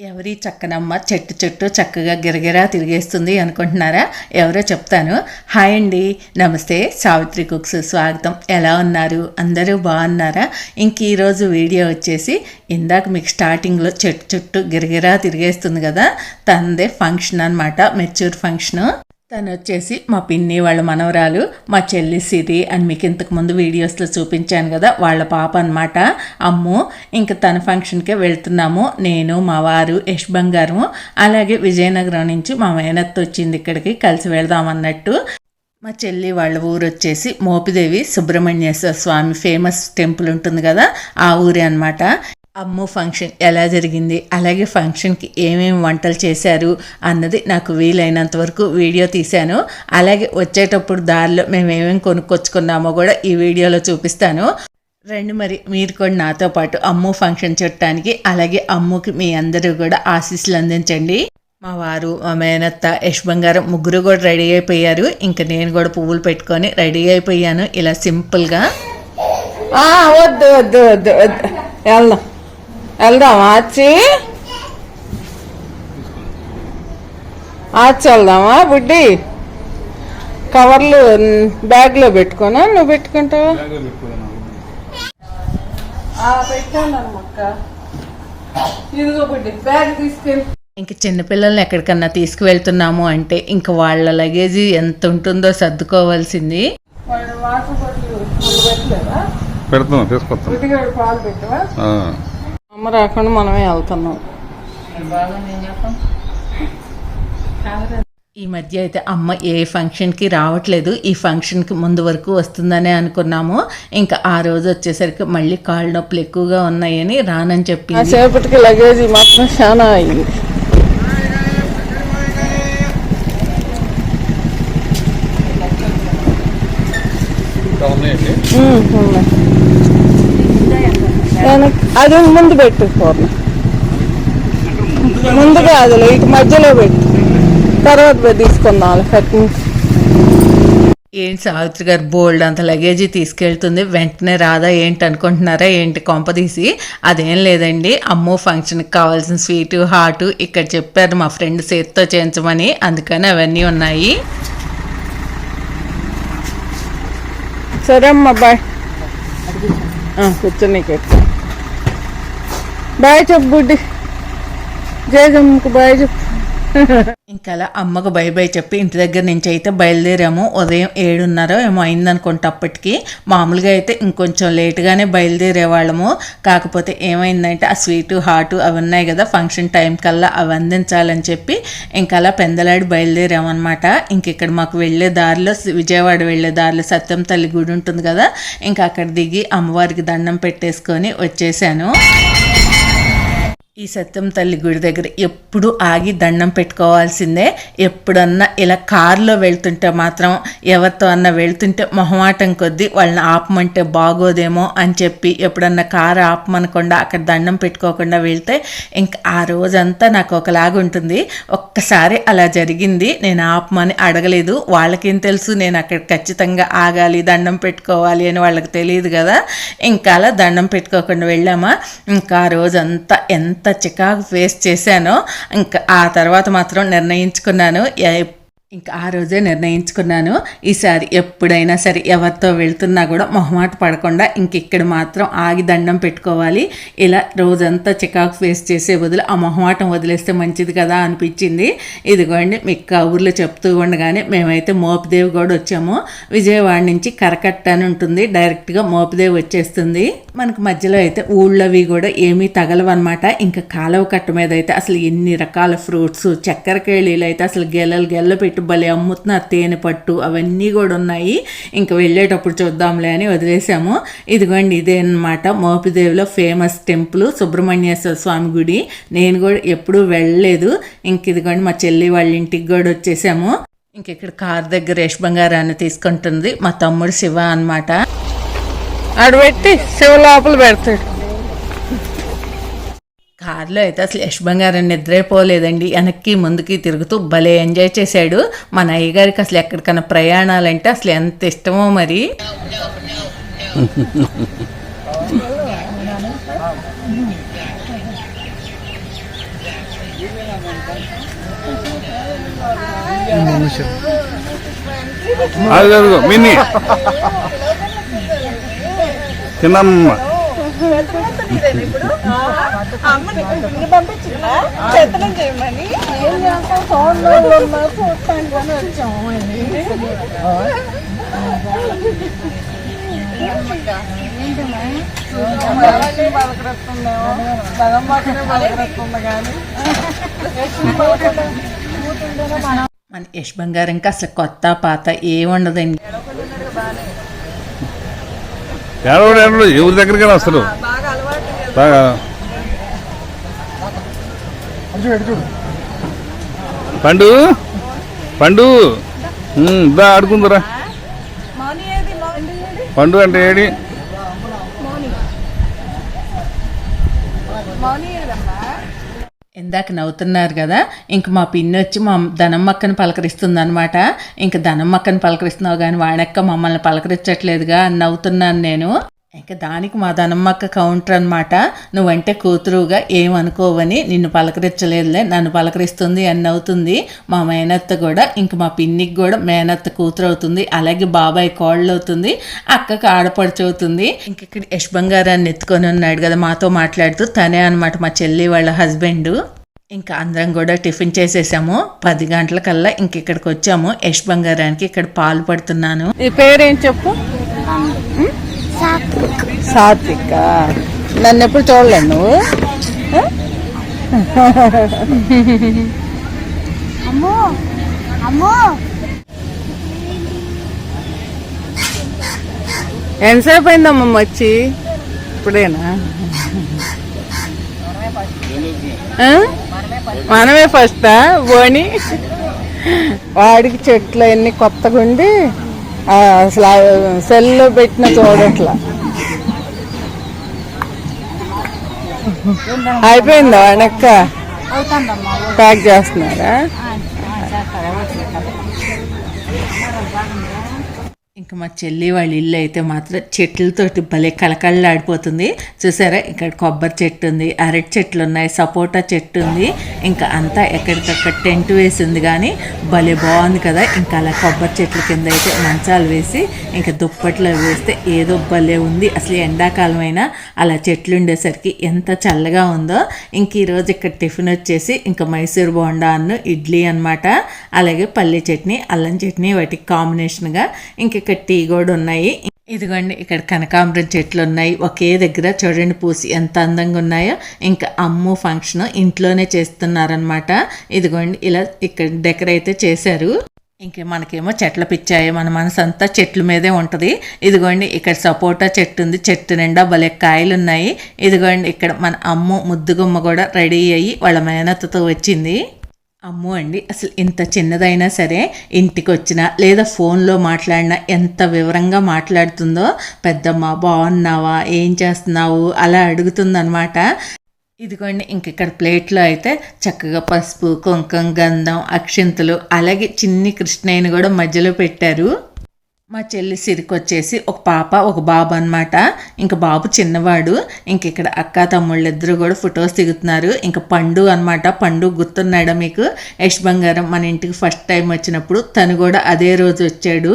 ఎవరి చక్కనమ్మ చెట్టు చెట్టు చక్కగా గిరగిరా తిరిగేస్తుంది అనుకుంటున్నారా? ఎవరో చెప్తాను. హాయ్ అండి. నమస్తే. సావిత్రి కుక్స్ స్వాగతం. ఎలా ఉన్నారు? అందరూ బాగున్నారా? ఇంక ఈరోజు వీడియో వచ్చేసి ఇందాక మీకు స్టార్టింగ్లో చెట్టు చుట్టూ గిరగిరా తిరిగేస్తుంది కదా? తనదే ఫంక్షన్ అనమాట మెచ్యూర్ ఫంక్షను. తను వచ్చేసి మా పిన్ని వాళ్ళ మనవరాలు మా చెల్లి సిరి అని మీకు ఇంతకు ముందు వీడియోస్లో చూపించాను కదా వాళ్ళ పాప అనమాట అమ్ము ఇంక తన ఫంక్షన్కే వెళ్తున్నాము. నేను మా వారు యష్ బంగారము అలాగే విజయనగరం నుంచి మా మేనత్ వచ్చింది ఇక్కడికి కలిసి వెళ్దాం అన్నట్టు. మా చెల్లి వాళ్ళ ఊరు వచ్చేసి మోపిదేవి సుబ్రహ్మణ్యేశ్వర స్వామి ఫేమస్ టెంపుల్ ఉంటుంది కదా ఆ ఊరే అనమాట అమ్ము ఫంక్షన్ ఎలా జరిగింది? అలాగే ఫంక్షన్కి ఏమేమి వంటలు చేశారు అన్నది నాకు వీలైనంత వరకు వీడియో తీశాను. అలాగే వచ్చేటప్పుడు దారిలో మేము ఏమేమి కొనుక్కొచ్చుకున్నామో కూడా ఈ వీడియోలో చూపిస్తాను. రండి మరి మీరు కూడా నాతో పాటు అమ్ము ఫంక్షన్ చూడటానికి అలాగే అమ్ముకి మీ అందరూ కూడా ఆశీస్సులు అందించండి. మా వారు మా మేనత్త యశ్ బంగారం ముగ్గురు కూడా రెడీ అయిపోయారు. ఇంకా నేను కూడా పువ్వులు పెట్టుకొని రెడీ అయిపోయాను. ఇలా సింపుల్గా. వద్దు వద్దు వద్దు వద్దు. వెళ్దాం. వెళ్దాం ఆచి. ఆచి వెళ్దామా బుడ్డి? కవర్లు బ్యాగ్లో పెట్టుకోనా? నువ్వు పెట్టుకుంటావా? పెట్టాను అక్క ఇదిగో బుడ్డి బ్యాగ్ తీసుకెళ్ళి. ఇంక చిన్నపిల్లల్ని ఎక్కడికన్నా తీసుకువెళ్తున్నాము అంటే ఇంక వాళ్ళ లగేజీ ఎంత ఉంటుందో సర్దుకోవాల్సింది. పెడతాం తీసుకొస్తాం. పాలు పెట్టవా? ఆ. అమ్మ రాకుండా మనమే వెళ్తున్నాం. ఈ మధ్య అయితే అమ్మ ఏ ఫంక్షన్కి రావట్లేదు. ఈ ఫంక్షన్కి ముందు వరకు వస్తుందనే అనుకున్నాము. ఇంకా ఆ రోజు వచ్చేసరికి మళ్ళీ కాళ్ళ నొప్పులు ఎక్కువగా ఉన్నాయని రానని ఆ చెప్పింది సేపటికి లగేజీ మాత్రం చాలా అయింది. ఉన్నాయి. వెనక్- అది ముందు పెట్టు పూర్ణ ముందుగా అది ఇటు మధ్యలో పెట్టు. తర్వాత తీసుకుందాం కట్టింగ్ ఏంటి సావిత్రి గారు బోల్డ్ అంత లగేజీ తీసుకెళ్తుంది వెంటనే రాదా ఏంటి అనుకుంటున్నారా ఏంటి కొంపదీసి అదేం లేదండి అమ్మో ఫంక్షన్కి కావాల్సిన స్వీటు హాటు ఇక్కడ చెప్పారు మా ఫ్రెండ్ చేతితో చేయించమని అందుకని అవన్నీ ఉన్నాయి. సరే అమ్మా బాయ్ కూర్చొని బాయ్ చెప్పు బుడ్డి. జయజమ్మకు బాయ్ చెప్పు. ఇంకా అలా అమ్మకు బై బై చెప్పి ఇంటి దగ్గర నుంచి అయితే బయలుదేరాము. ఉదయం ఏడున్నర ఏమో అయిందనుకుంటా అప్పటికి. మామూలుగా అయితే ఇంకొంచెం లేటుగానే బయలుదేరే వాళ్ళము కాకపోతే ఏమైందంటే ఆ స్వీటు హాటు అవి ఉన్నాయి కదా ఫంక్షన్ టైం కల్లా అవి అందించాలని చెప్పి ఇంకా అలా పెందలాడి బయలుదేరామన్నమాట. ఇంక ఇక్కడ మాకు వెళ్ళే దారిలో విజయవాడ వెళ్ళే దారిలో సత్యం తల్లి గుడి ఉంటుంది కదా ఇంకా అక్కడ దిగి అమ్మవారికి దండం పెట్టేసుకొని వచ్చేసాను. ఈ సత్యం తల్లి గుడి దగ్గర ఎప్పుడు ఆగి దండం పెట్టుకోవాల్సిందే. ఎప్పుడన్నా ఇలా కారులో వెళ్తుంటే మాత్రం ఎవరితో అన్నా వెళ్తుంటే మొహమాటం కొద్దీ వాళ్ళని ఆపమంటే బాగోదేమో అని చెప్పి ఎప్పుడన్నా కారు ఆపమనకుండా అక్కడ దండం పెట్టుకోకుండా వెళ్తే ఇంకా ఆ రోజంతా నాకు ఒకలాగా ఉంటుంది. ఒక్కసారి అలా జరిగింది. నేను ఆపమని అడగలేదు. వాళ్ళకేం తెలుసు? నేను అక్కడ ఖచ్చితంగా ఆగాలి దండం పెట్టుకోవాలి అని వాళ్ళకి తెలియదు కదా. ఇంకా అలా దండం పెట్టుకోకుండా వెళ్ళామా? ఇంకా ఆ రోజంతా ఎంత చికాకు ఫేస్ చేశానో ఇంకా ఆ తర్వాత మాత్రం నిర్ణయించుకున్నాను. ఇంకా ఆ రోజే నిర్ణయించుకున్నాను. ఈసారి ఎప్పుడైనా సరే ఎవరితో వెళ్తున్నా కూడా మొహమాట పడకుండా ఇంక ఇక్కడ మాత్రం ఆగి దండం పెట్టుకోవాలి. ఇలా రోజంతా చికాకు ఫేస్ చేసే బదులు ఆ మొహమాటం వదిలేస్తే మంచిది కదా అనిపించింది. ఇదిగోండి మీకు ఊర్లో చెప్తూ ఉండగానే మేమైతే మోపిదేవి కూడా వచ్చాము. విజయవాడ నుంచి కరకట్ట అని ఉంటుంది. డైరెక్ట్గా మోపిదేవి వచ్చేస్తుంది. మనకు మధ్యలో అయితే ఊళ్ళవి కూడా ఏమీ తగలవన్నమాట ఇంకా కాలువ కట్ట మీద అయితే అసలు ఎన్ని రకాల ఫ్రూట్స్ చక్కెర కేళీలు అయితే అసలు గెలలు గెల్ల పెట్టి భలే అమ్ముతున్నారు తేనె పట్టు అవన్నీ కూడా ఉన్నాయి. ఇంకా వెళ్ళేటప్పుడు చూద్దాంలే అని వదిలేసాము. ఇదిగోండి ఇదే అన్నమాట. మోపిదేవిలో ఫేమస్ టెంపుల్ సుబ్రహ్మణ్యేశ్వర స్వామి గుడి. నేను కూడా ఎప్పుడూ వెళ్ళలేదు. ఇంక ఇదిగోండి మా చెల్లి వాళ్ళ ఇంటికి కూడా వచ్చేసాము. ఇంక ఇక్కడ కార్ దగ్గర యశ్ బంగారాన్ని తీసుకుంటుంది మా తమ్ముడు శివ అన్నమాట. ఆడు పెట్టి శివ లోపల పెడతాడు. కార్లో అయితే అసలు యశ్ బంగారం నిద్రైపోలేదండి. వెనక్కి ముందుకి తిరుగుతూ భలే ఎంజాయ్ చేశాడు. మా అయ్యగారికి అసలు ఎక్కడికైనా ప్రయాణాలంటే అసలు ఎంత ఇష్టమో మరి. మన యశ్ బంగారం అసలు కొత్త పాత ఏముండదండి. ఎవరు ఎవరు ఎవరి దగ్గరికి వస్తారు బాగా పండు? పండు? ఉమ్, దా ఆడుకుందరా. పండు అంటే ఏడి? ఇందాక నవ్వుతున్నారు కదా ఇంక మా పిన్ని వచ్చి మా ధనమ్మక్కని మక్కను పలకరిస్తుందనమాట ఇంక ధనమ్మక్కని పలకరిస్తున్నావు కానీ వాడక్క మమ్మల్ని పలకరించట్లేదుగా అని నవ్వుతున్నాను నేను. ఇంకా దానికి మా ధనమ్మక్క కౌంటర్ అనమాట నువ్వంటే కూతురుగా ఏమనుకోవని నిన్ను పలకరించలేదులే నన్ను పలకరిస్తుంది అని నవ్వుతుంది మా మేనత్త కూడా. ఇంక మా పిన్నికి కూడా మేనత్త కూతురు అవుతుంది. అలాగే బాబాయ్ కోళ్ళు అవుతుంది. అక్కకి ఆడపడుచు అవుతుంది. ఇంక ఇక్కడ యశ్ బంగారాన్ని ఎత్తుకొని ఉన్నాడు కదా మాతో మాట్లాడుతూ. తనే అనమాట మా చెల్లి వాళ్ళ హస్బెండ్. ఇంకా అందరం కూడా టిఫిన్ చేసేసాము. పది గంటలకల్లా ఇంక ఇక్కడికి వచ్చాము. యశ్ బంగారానికి ఇక్కడ పాలు పడుతున్నాను. ఈ పేరేం చెప్పు? సాత్విక. నన్ను ఎప్పుడు చూడలేదు నువ్వు? అమ్మో అమ్మో. ఎంతసేపు అయిందమ్మా వచ్చి ఇప్పుడేనా? మనమే ఫస్టా బోని వాడికి చెట్లు అన్ని కొత్తగా ఉండి అసలు సెల్లో పెట్టిన చూడట్లా అయిపోయిందా వెనక్క? ప్యాక్ చేస్తున్నారా? ఇంకా మా చెల్లి వాళ్ళ ఇల్లు అయితే మాత్రం చెట్లతోటి భలే కళకళలాడిపోతుంది. చూసారా? ఇక్కడ కొబ్బరి చెట్టు ఉంది అరటి చెట్లు ఉన్నాయి సపోటా చెట్టు ఉంది ఇంకా అంతా ఎక్కడికక్కడ టెంట్ వేసి ఉంది కానీ భలే బాగుంది కదా. ఇంకా అలా కొబ్బరి చెట్ల కింద అయితే మంచాలు వేసి ఇంకా దుప్పట్లు వేస్తే ఏదో భలే ఉంది. అసలు ఎండాకాలం అయినా అలా చెట్లు ఉండేసరికి ఎంత చల్లగా ఉందో. ఇంక ఈరోజు ఇక్కడ టిఫిన్ వచ్చేసి ఇంకా మైసూర్ బోండా అన్ను ఇడ్లీ అన్నమాట. అలాగే పల్లి చట్నీ అల్లం చట్నీ వాటికి కాంబినేషన్గా ఇంక ఇక్కడ టీ కూడా ఉన్నాయి. ఇదిగోండి ఇక్కడ కనకాంబరం చెట్లు ఉన్నాయి. ఒకే దగ్గర చూడండి పూసి ఎంత అందంగా ఉన్నాయో. ఇంకా అమ్ము ఫంక్షన్ ఇంట్లోనే చేస్తున్నారనమాట ఇదిగోండి ఇలా ఇక్కడ డెకరేట్ అయితే చేశారు. ఇంకే మనకేమో చెట్ల పిచ్చాయి మన మనసు అంతా చెట్ల మీదే ఉంటుంది. ఇదిగోండి ఇక్కడ సపోటా చెట్టు ఉంది. చెట్టు నిండా భలే కాయలు ఉన్నాయి. ఇదిగోండి ఇక్కడ మన అమ్ము ముద్దుగుమ్మ కూడా రెడీ అయ్యి వాళ్ళ మేనత్తతో వచ్చింది. అమ్మో అండి అసలు ఇంత చిన్నదైనా సరే ఇంటికి వచ్చినా లేదా ఫోన్లో మాట్లాడినా ఎంత వివరంగా మాట్లాడుతుందో పెద్దమ్మ బాగున్నావా ఏం చేస్తున్నావు? అలా అడుగుతుందనమాట ఇదిగోండి ఇంక ఇక్కడ ప్లేట్లో అయితే చక్కగా పసుపు కుంకం గంధం అక్షింతలు అలాగే చిన్ని కృష్ణయ్యని కూడా మధ్యలో పెట్టారు. మా చెల్లి సిరికి వచ్చేసి ఒక పాప ఒక బాబు అనమాట ఇంక బాబు చిన్నవాడు. ఇంక ఇక్కడ అక్క తమ్ముళ్ళు ఇద్దరు కూడా ఫొటోస్ దిగుతున్నారు. ఇంక పండు అనమాట పండు గుర్తున్నాడా మీకు? యష్ బంగారం మన ఇంటికి ఫస్ట్ టైం వచ్చినప్పుడు తను కూడా అదే రోజు వచ్చాడు.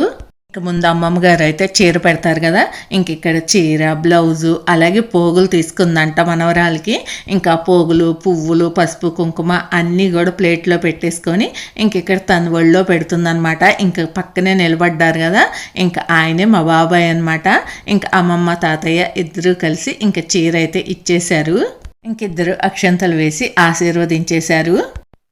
ముందు అమ్మమ్మ గారు అయితే చీర పెడతారు కదా ఇంక ఇక్కడ చీర బ్లౌజు అలాగే పోగులు తీసుకుందంట మనవరాలకి. ఇంకా పోగులు పువ్వులు పసుపు కుంకుమ అన్నీ కూడా ప్లేట్లో పెట్టేసుకొని ఇంక ఇక్కడ తన ఒళ్ళో పెడుతుందనమాట ఇంక పక్కనే నిలబడ్డారు కదా ఇంకా ఆయనే మా బాబాయ్ అనమాట ఇంకా అమ్మమ్మ తాతయ్య ఇద్దరూ కలిసి ఇంకా చీర అయితే ఇచ్చేశారు. ఇంకిద్దరు అక్షంతలు వేసి ఆశీర్వదించేశారు.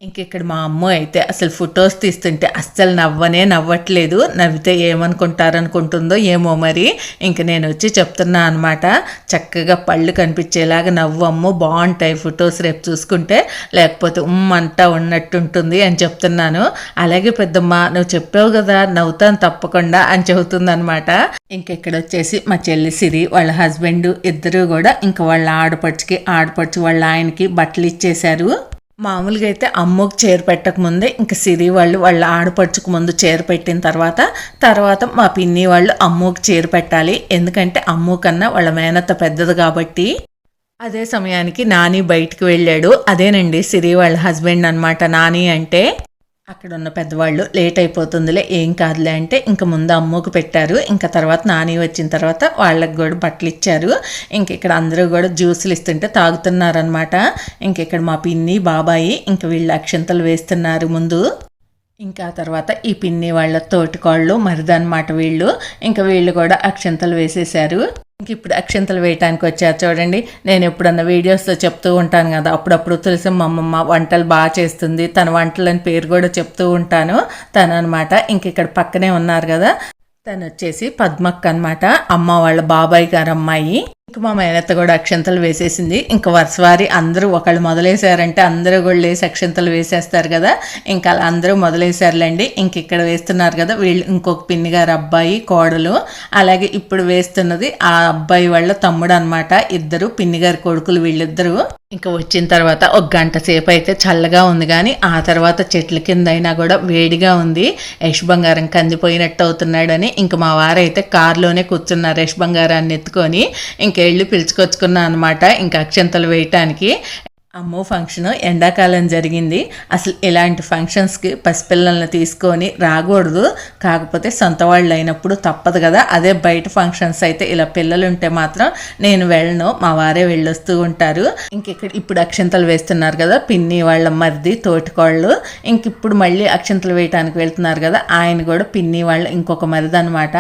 ఇంకెక్కడ మా అమ్మ అయితే అసలు ఫొటోస్ తీస్తుంటే అస్సలు నవ్వనే నవ్వట్లేదు. నవ్వితే ఏమనుకుంటారనుకుంటుందో ఏమో మరి. ఇంక నేను వచ్చి చెప్తున్నా అనమాట చక్కగా పళ్ళు కనిపించేలాగా నవ్వు అమ్మ బాగుంటాయి ఫొటోస్ రేపు చూసుకుంటే. లేకపోతే ఉమ్మంతా ఉన్నట్టుంటుంది అని చెప్తున్నాను. అలాగే పెద్దమ్మ నువ్వు చెప్పావు కదా నవ్వుతాను తప్పకుండా అని చెబుతుందనమాట ఇంక ఇక్కడ వచ్చేసి మా చెల్లి సిరి వాళ్ళ హస్బెండ్ ఇద్దరు కూడా ఇంకా వాళ్ళ ఆడపడుచుకి ఆడపడుచు వాళ్ళ ఆయనకి బట్టలు ఇచ్చేశారు. మామూలుగా అయితే అమ్మకు చీర పెట్టక ముందే ఇంకా సిరి వాళ్ళు వాళ్ళ ఆడపడుచుకు ముందు చీర పెట్టిన తర్వాత తర్వాత మా పిన్ని వాళ్ళు అమ్మకు చీర పెట్టాలి. ఎందుకంటే అమ్ము కన్నా వాళ్ళ మేనత్త పెద్దది కాబట్టి. అదే సమయానికి నాని బయటికి వెళ్ళాడు. అదేనండి సిరి వాళ్ళ హస్బెండ్ అన్నమాట. నాని అంటే అక్కడ ఉన్న పెద్దవాళ్ళు లేట్ అయిపోతుందిలే ఏం కాదులే అంటే ఇంకా ముందు అమ్మకు పెట్టారు. ఇంకా తర్వాత నాని వచ్చిన తర్వాత వాళ్ళకి కూడా బట్టలు ఇచ్చారు. ఇంక ఇక్కడ అందరూ కూడా జ్యూసులు ఇస్తుంటే తాగుతున్నారనమాట ఇంక ఇక్కడ మా పిన్ని బాబాయి ఇంక వీళ్ళు అక్షంతలు వేస్తున్నారు ముందు. ఇంకా తర్వాత ఈ పిన్ని వాళ్ళ తోటికోళ్ళు మరిదన్నమాట వీళ్ళు. ఇంకా వీళ్ళు కూడా అక్షంతలు వేసేశారు. ఇప్పుడు అక్షంతలు వేయటానికి వచ్చారు చూడండి. నేను ఎప్పుడన్నా వీడియోస్లో చెప్తూ ఉంటాను కదా. అప్పుడప్పుడు తులసి మా అమ్మమ్మ వంటలు బాగా చేస్తుంది. తన వంటలని పేరు కూడా చెప్తూ ఉంటాను. తను అనమాట ఇంక ఇక్కడ పక్కనే ఉన్నారు కదా. తను వచ్చేసి పద్మక్క అనమాట అమ్మ వాళ్ళ బాబాయ్ గారు అమ్మాయి ఇంక మా మేనత్త కూడా అక్షంతలు వేసేసింది. ఇంకా వరుసవారి అందరూ ఒకళ్ళు మొదలేశారంటే అందరూ కూడా లేసి అక్షంతలు వేసేస్తారు కదా. ఇంకా అలా అందరూ మొదలేశారులేండి. ఇంక ఇక్కడ వేస్తున్నారు కదా వీళ్ళు ఇంకొక పిన్ని గారు అబ్బాయి కోడలు. అలాగే ఇప్పుడు వేస్తున్నది ఆ అబ్బాయి వాళ్ళ తమ్ముడు అనమాట ఇద్దరు పిన్ని గారి కొడుకులు వీళ్ళిద్దరూ. ఇంకా వచ్చిన తర్వాత ఒక గంట సేపు అయితే చల్లగా ఉంది కానీ ఆ తర్వాత చెట్ల కింద అయినా కూడా వేడిగా ఉంది. యష్ బంగారం కందిపోయినట్టు అవుతున్నాడని ఇంక మా వారైతే కారులోనే కూర్చున్నారు యష్ బంగారాన్ని ఎత్తుకొని. ఇంకెళ్ళి పిలుచుకొచ్చుకున్నా అనమాట ఇంకా అక్షంతలు వేయటానికి. అమ్మో ఫంక్షన్ ఎండాకాలం జరిగింది. అసలు ఇలాంటి ఫంక్షన్స్కి పసిపిల్లల్ని తీసుకొని రాకూడదు. కాకపోతే సొంత వాళ్ళు అయినప్పుడు తప్పదు కదా. అదే బయట ఫంక్షన్స్ అయితే ఇలా పిల్లలు ఉంటే మాత్రం నేను వెళ్ళను మా వారే వెళ్ళొస్తూ ఉంటారు. ఇంక ఇక్కడ ఇప్పుడు అక్షంతలు వేస్తున్నారు కదా పిన్ని వాళ్ళ మరిది తోటికోళ్ళు. ఇంక ఇప్పుడు మళ్ళీ అక్షంతలు వేయటానికి వెళ్తున్నారు కదా ఆయన కూడా పిన్ని వాళ్ళ ఇంకొక మరిది అనమాట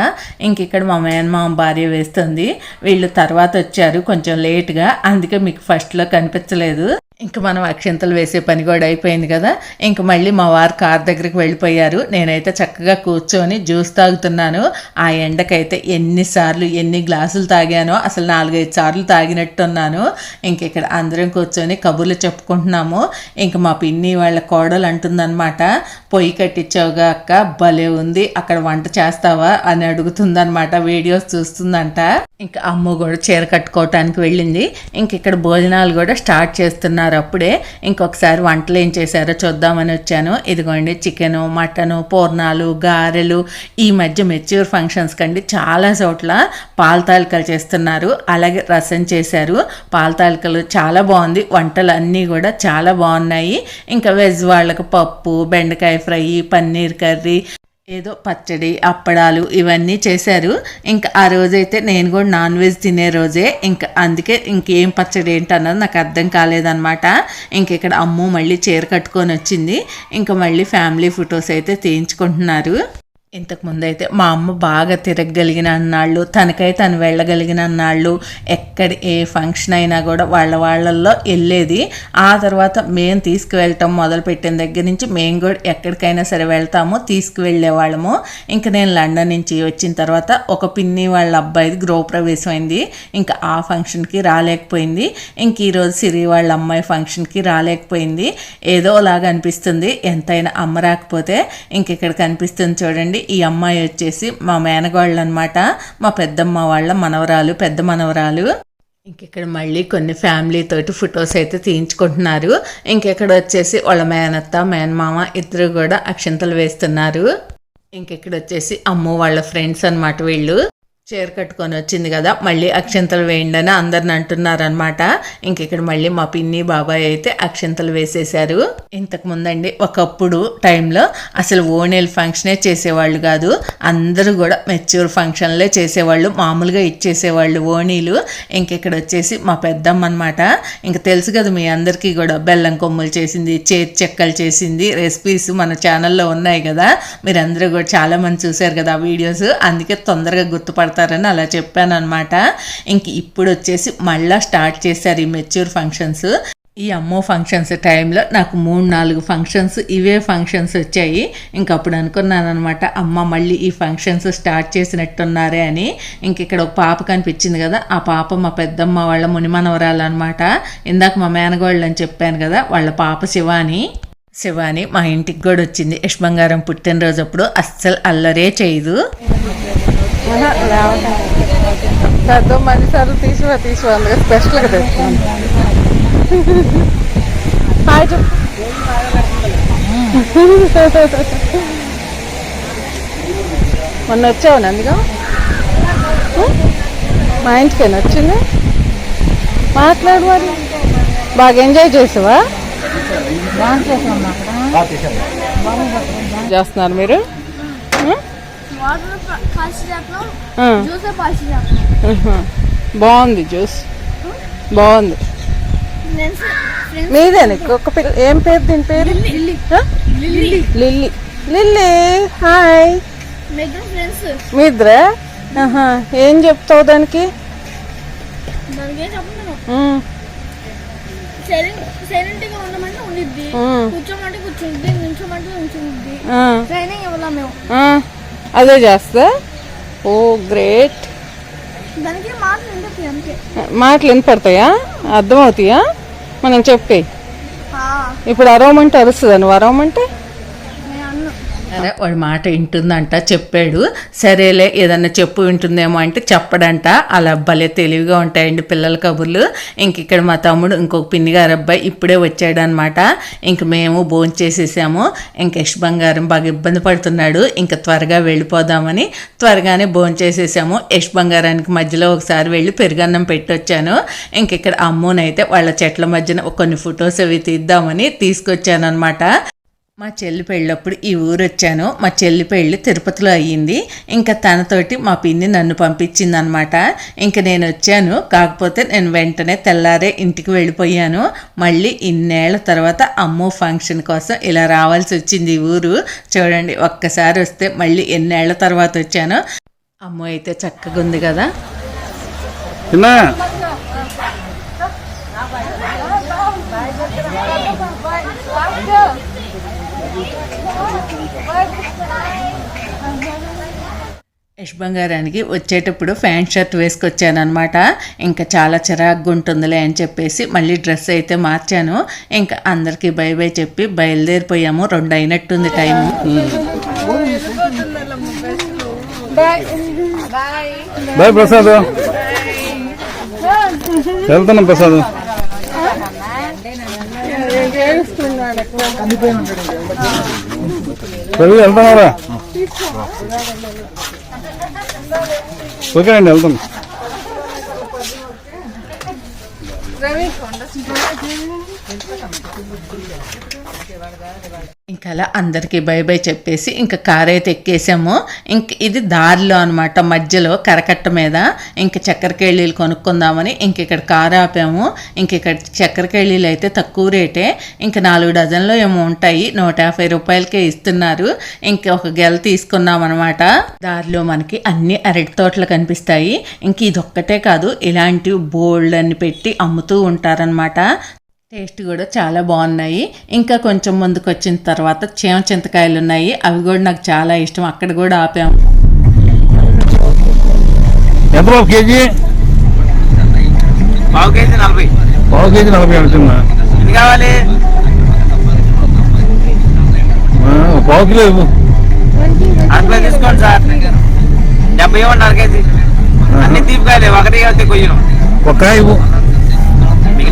ఇంక ఇక్కడ మా మేనమామ భార్య వేస్తుంది. వీళ్ళు తర్వాత వచ్చారు కొంచెం లేట్గా అందుకే మీకు ఫస్ట్లో కనిపించలేదు. ఇంక మనం అక్షింతలు వేసే పని కూడా అయిపోయింది కదా. ఇంక మళ్ళీ మా వారు కార్ దగ్గరికి వెళ్ళిపోయారు. నేనైతే చక్కగా కూర్చొని జ్యూస్ తాగుతున్నాను. ఆ ఎండకైతే ఎన్నిసార్లు ఎన్ని గ్లాసులు తాగానో అసలు నాలుగైదు సార్లు తాగినట్టున్నాను. ఇంక ఇక్కడ అందరం కూర్చొని కబుర్లు చెప్పుకుంటున్నాము. ఇంక మా పిన్ని వాళ్ళ కోడలు అంటుందన్నమాట పొయ్యి కట్టించావుగా అక్క భలే ఉంది అక్కడ వంట చేస్తావా? అని అడుగుతుందన్నమాట వీడియోస్ చూస్తుందంట. ఇంకా అమ్మ కూడా చీర కట్టుకోవటానికి వెళ్ళింది. ఇంక ఇక్కడ భోజనాలు కూడా స్టార్ట్ చేస్తున్నారు అప్పుడే. ఇంకొకసారి వంటలు ఏం చేశారో చూద్దామని వచ్చాను. ఇదిగోండి చికెను మటను పూర్ణాలు గారెలు. ఈ మధ్య మెచ్యూర్ ఫంక్షన్స్ కండి చాలా చోట్ల పాలతాలికలు చేస్తున్నారు. అలాగే రసం చేశారు. పాలతాలికలు చాలా బాగుంది. వంటలు అన్నీ కూడా చాలా బాగున్నాయి. ఇంకా వెజ్ వాళ్ళకు పప్పు బెండకాయ ఫ్రై పన్నీర్ కర్రీ. ఏదో పచ్చడి అప్పడాలు ఇవన్నీ చేశారు. ఇంకా ఆ రోజైతే నేను కూడా నాన్ వెజ్ తినే రోజే. ఇంకా అందుకే ఇంకేం పచ్చడి ఏంటన్నది నాకు అర్థం కాలేదన్నమాట. ఇంక ఇక్కడ అమ్ము మళ్ళీ చీర కట్టుకొని వచ్చింది. ఇంకా మళ్ళీ ఫ్యామిలీ ఫొటోస్ అయితే తీయించుకుంటున్నారు. ఇంతకు ముందు అయితే మా అమ్మ బాగా తిరగగలిగిన అన్నాళ్ళు తనకై తను వెళ్ళగలిగిన అన్నాళ్ళు ఎక్కడ ఏ ఫంక్షన్ అయినా కూడా వాళ్ళ వాళ్ళల్లో వెళ్ళేది. ఆ తర్వాత మేము తీసుకువెళ్ళటం మొదలుపెట్టిన దగ్గర నుంచి మేము కూడా ఎక్కడికైనా సరే వెళ్తాము తీసుకువెళ్ళే వాళ్ళము ఇంకా నేను లండన్ నుంచి వచ్చిన తర్వాత ఒక పిన్ని వాళ్ళ అబ్బాయిది గృహప్రవేశం అయింది ఇంకా ఆ ఫంక్షన్కి రాలేకపోయింది. ఇంక ఈరోజు సిరి వాళ్ళ అమ్మాయి ఫంక్షన్కి రాలేకపోయింది. ఏదోలాగా అనిపిస్తుంది. ఎంతైనా అమ్మ రాకపోతే ఇంక ఇక్కడ కనిపిస్తుంది చూడండి. ఈ అమ్మాయి వచ్చేసి మా మేనగాళ్ళు అనమాట మా పెద్దమ్మ వాళ్ళ మనవరాలు పెద్ద మనవరాలు. ఇంకెక్కడ మళ్ళీ కొన్ని ఫ్యామిలీ తోటి ఫొటోస్ అయితే తీయించుకుంటున్నారు. ఇంకెక్కడ వచ్చేసి వాళ్ళ మేనత్త మేనమామ ఇద్దరు కూడా అక్షంతలు వేస్తున్నారు. ఇంకెక్కడ వచ్చేసి అమ్మ వాళ్ళ ఫ్రెండ్స్ అన్నమాట వీళ్ళు. చీర కట్టుకొని వచ్చింది కదా మళ్ళీ అక్షంతలు వేయండి అని అందరిని అంటున్నారనమాట ఇంక ఇక్కడ మళ్ళీ మా పిన్ని బాబాయ్ అయితే అక్షంతలు వేసేశారు. ఇంతకు ముందండి ఒకప్పుడు టైంలో అసలు ఓణేలు ఫంక్షనే చేసేవాళ్ళు కాదు అందరూ కూడా మెచ్యూర్ ఫంక్షన్లే చేసేవాళ్ళు మామూలుగా ఇచ్చేసేవాళ్ళు ఓణీలు. ఇంక ఇక్కడ వచ్చేసి మా పెద్దమ్మ అనమాట ఇంక తెలుసు కదా మీ అందరికీ కూడా బెల్లం కొమ్ములు చేసింది చేతి చెక్కలు చేసింది రెసిపీస్ మన ఛానల్లో ఉన్నాయి కదా. మీరందరూ కూడా చాలామంది చూశారు కదా ఆ వీడియోస్ అందుకే తొందరగా గుర్తుపడతారని అలా చెప్పాను అనమాట ఇంక ఇప్పుడు వచ్చేసి మళ్ళా స్టార్ట్ చేశారు ఈ మెచ్యూర్ ఫంక్షన్స్. ఈ అమ్మో ఫంక్షన్స్ టైంలో నాకు మూడు నాలుగు ఫంక్షన్స్ ఇవే ఫంక్షన్స్ వచ్చాయి. ఇంకప్పుడు అనుకున్నాను అనమాట అమ్మ మళ్ళీ ఈ ఫంక్షన్స్ స్టార్ట్ చేసినట్టున్నారే అని. ఇంక ఇక్కడ ఒక పాప కనిపించింది కదా ఆ పాప మా పెద్దమ్మ వాళ్ళ మునిమనవరాలు అనమాట ఇందాక మా మేనగోళ్ళు అని చెప్పాను కదా వాళ్ళ పాప శివాని. శివాని మా ఇంటికి కూడా వచ్చింది. యశ్ బంగారం పుట్టినరోజు అప్పుడు అస్సలు అల్లరే చేయదు. పెద్ద మనిషాలు తీసుకురా తీసుకురా అందుకే స్పెషల్గా తెచ్చుకున్నాను హాయ్ చెప్పు. మొన్న వచ్చావు నందిగా? మా ఇంటికి వచ్చింది మాట్లాడు మరి. బాగా ఎంజాయ్ చేసావా? చేస్తున్నారు మీరు ఆ? వాటర్ పాస్ చేస్తున్నాం ఆ. జ్యూస్ పాస్ చేస్తున్నాం ఆహా. బాగుంది జ్యూస్. బాగుంది. మీదేనా ఒక పిల్ల ఏం పేరు దీని పేరు? లిల్లీ. లిల్లీ. హాయ్. మిగతా ఫ్రెండ్స్. మీ ఇద్దరా? ఆహా. ఏం చెప్తావు దానికి? ఉండమంటే ఉండిద్ది. కూర్చోమంటే కూర్చుంది ఆ, ట్రైనింగ్ ఇవ్వలేం మేము. అదే చేస్తా. Oh great. దానికి మాటలు వినపడతాయా అర్థమవుతాయా? మనం చెప్పే ఇప్పుడు అరవమంటే అరుస్తుందా నువ్వు అరవమంటే అరే వాడి మాట వింటుందంట చెప్పాడు. సరేలే ఏదన్నా చెప్పు వింటుందేమో అంటే చెప్పడంట. అలా భలే తెలివిగా ఉంటాయండి పిల్లల కబుర్లు. ఇంక ఇక్కడ మా తమ్ముడు ఇంకొక పిన్ని గారు అబ్బాయి ఇప్పుడే వచ్చాడనమాట. ఇంక మేము భోజనం చేసేసాము. ఇంక యశ్ బంగారం బాగా ఇబ్బంది పడుతున్నాడు. ఇంకా త్వరగా వెళ్ళిపోదామని త్వరగానే భోజనం చేసేసాము. యశ్ బంగారానికి మధ్యలో ఒకసారి వెళ్ళి పెరుగన్నం పెట్టొచ్చాను. ఇంక ఇక్కడ అమ్మోనైతే వాళ్ళ చెట్ల మధ్యన కొన్ని ఫొటోస్ అవి తీద్దామని తీసుకొచ్చాను అనమాట మా చెల్లి పెళ్ళప్పుడు ఈ ఊరు వచ్చాను మా చెల్లి పెళ్ళి తిరుపతిలో అయ్యింది. ఇంకా తనతోటి మా పిన్ని నన్ను పంపించింది అనమాట ఇంకా నేను వచ్చాను కాకపోతే నేను వెంటనే తెల్లారే ఇంటికి వెళ్ళిపోయాను. మళ్ళీ ఇన్నేళ్ళ తర్వాత అమ్మో ఫంక్షన్ కోసం ఇలా రావాల్సి వచ్చింది ఈ ఊరు. చూడండి ఒక్కసారి వస్తే మళ్ళీ ఎన్నేళ్ళ తర్వాత వచ్చాను. అమ్మో అయితే చక్కగా ఉంది కదా. యష్ బంగారానికి వచ్చేటప్పుడు ప్యాంట్ షర్ట్ వేసుకొచ్చాను అనమాట ఇంకా చాలా చిరాగ్గా ఉంటుందిలే అని చెప్పేసి మళ్ళీ డ్రెస్ అయితే మార్చాను. ఇంకా అందరికీ బై బై చెప్పి బయలుదేరిపోయాము. రెండు అయినట్టుంది బాయ్ ప్రసాద్. వెళ్తున్నాం ప్రసాద్. రవి వెళ్తున్నారా? ఓకే అండి వెళ్తాం ఇంకా అలా అందరికీ బై బై చెప్పేసి ఇంకా కార్ అయితే ఎక్కేసాము. ఇంక ఇది దారిలో అనమాట మధ్యలో కరకట్ట మీద. ఇంక చక్కెరకేళీలు కొనుక్కుందామని ఇంక ఇక్కడ కారు ఆపాము. ఇంక ఇక్కడ చక్కెరకేళీలు అయితే తక్కువ రేటే. ఇంక నాలుగు డజన్లో ఏమో ఉంటాయి నూట యాభై రూపాయలకే ఇస్తున్నారు. ఇంక ఒక గెల తీసుకున్నాం అనమాట దారిలో మనకి అన్ని అరటి తోటలు కనిపిస్తాయి. ఇంక ఇదొక్కటే కాదు ఇలాంటివి బోల్డ్ అని పెట్టి అమ్ముతూ ఉంటారనమాట టేస్ట్ కూడా చాలా బాగున్నాయి. ఇంకా కొంచెం ముందుకు వచ్చిన తర్వాత చేమ చింతకాయలు ఉన్నాయి అవి కూడా నాకు చాలా ఇష్టం. అక్కడ కూడా ఆపాము. ఎంత బాబు కేజీ? పావు కేజీ నలభై. పావు కేజీ నలభై అంటున్నా. ఎన్ని కావాలి? ఆ, పావు కిలో ఇవ్వు. అట్లా తీసుకోండి సార్. డెబ్బై ఇవ్వండి అర కేజీ. అన్ని తీపికాయలే. ఒకటి అయితే కొయ్యను. ఒక ఇవ్వు.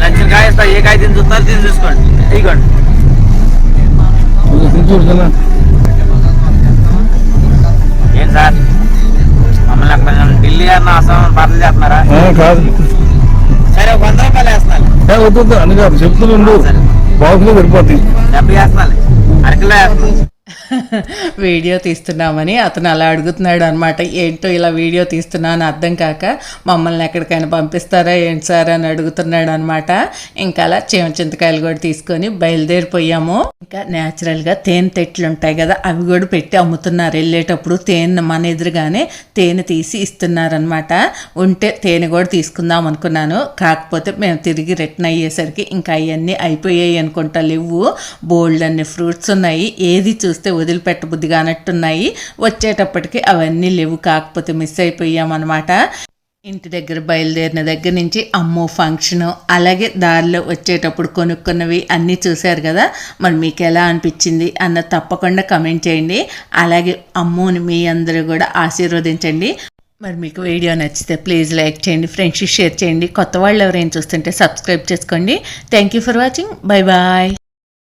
నచ్చిన కాయ ఇస్తా ఏ కాయ తిని చూస్తున్నారు తిని చూసుకోండి. ఇదిగోండి. ఏం సార్? మమ్మల్ని అక్కడ ఢిల్లీ అన్న అస్సాం పాటలు చేస్తున్నారా? సరే ఒక వంద రూపాయలు వేస్తున్నాను ఏ, వద్దు వద్దు అని కాదు. చెప్తుండు పావు కిలో సరిపోతాయి డెబ్బై వేస్తున్నాను అరకిలో వేస్తున్నాను వీడియో తీస్తున్నామని అతను అలా అడుగుతున్నాడు అనమాట ఏంటో ఇలా వీడియో తీస్తున్నాను అర్థం కాక మమ్మల్ని ఎక్కడికైనా పంపిస్తారా? ఏంటి సార్? అని అడుగుతున్నాడు అనమాట ఇంకా అలా చీమ చింతకాయలు కూడా తీసుకొని బయలుదేరిపోయాము. ఇంకా న్యాచురల్గా తేనె తెట్లు ఉంటాయి కదా అవి కూడా పెట్టి అమ్ముతున్నారు. వెళ్ళేటప్పుడు తేనె మన ఎదురుగానే తేనె తీసి ఇస్తున్నారనమాట ఉంటే తేనె కూడా తీసుకుందాం అనుకున్నాను. కాకపోతే మేము తిరిగి రిటర్న్ అయ్యేసరికి ఇంకా అవన్నీ అయిపోయాయి అనుకుంటా. లేవు బోల్డ్ అన్ని ఫ్రూట్స్ ఉన్నాయి. ఏది చూస్తే వదిలిపెట్టబుద్ధి కానట్టున్నాయి వచ్చేటప్పటికి అవన్నీ లేవు. కాకపోతే మిస్ అయిపోయామన్నమాట. ఇంటి దగ్గర బయలుదేరిన దగ్గర నుంచి అమ్మో ఫంక్షను అలాగే దారిలో వచ్చేటప్పుడు కొనుక్కున్నవి అన్నీ చూశారు కదా. మరి మీకు ఎలా అనిపించింది అన్న తప్పకుండా కమెంట్ చేయండి. అలాగే అమ్మోని మీ అందరూ కూడా ఆశీర్వదించండి. మరి మీకు వీడియో నచ్చితే ప్లీజ్ లైక్ చేయండి ఫ్రెండ్షిప్ షేర్ చేయండి. కొత్త వాళ్ళు ఎవరైనా చూస్తుంటే సబ్స్క్రైబ్ చేసుకోండి. Thank you for watching bye bye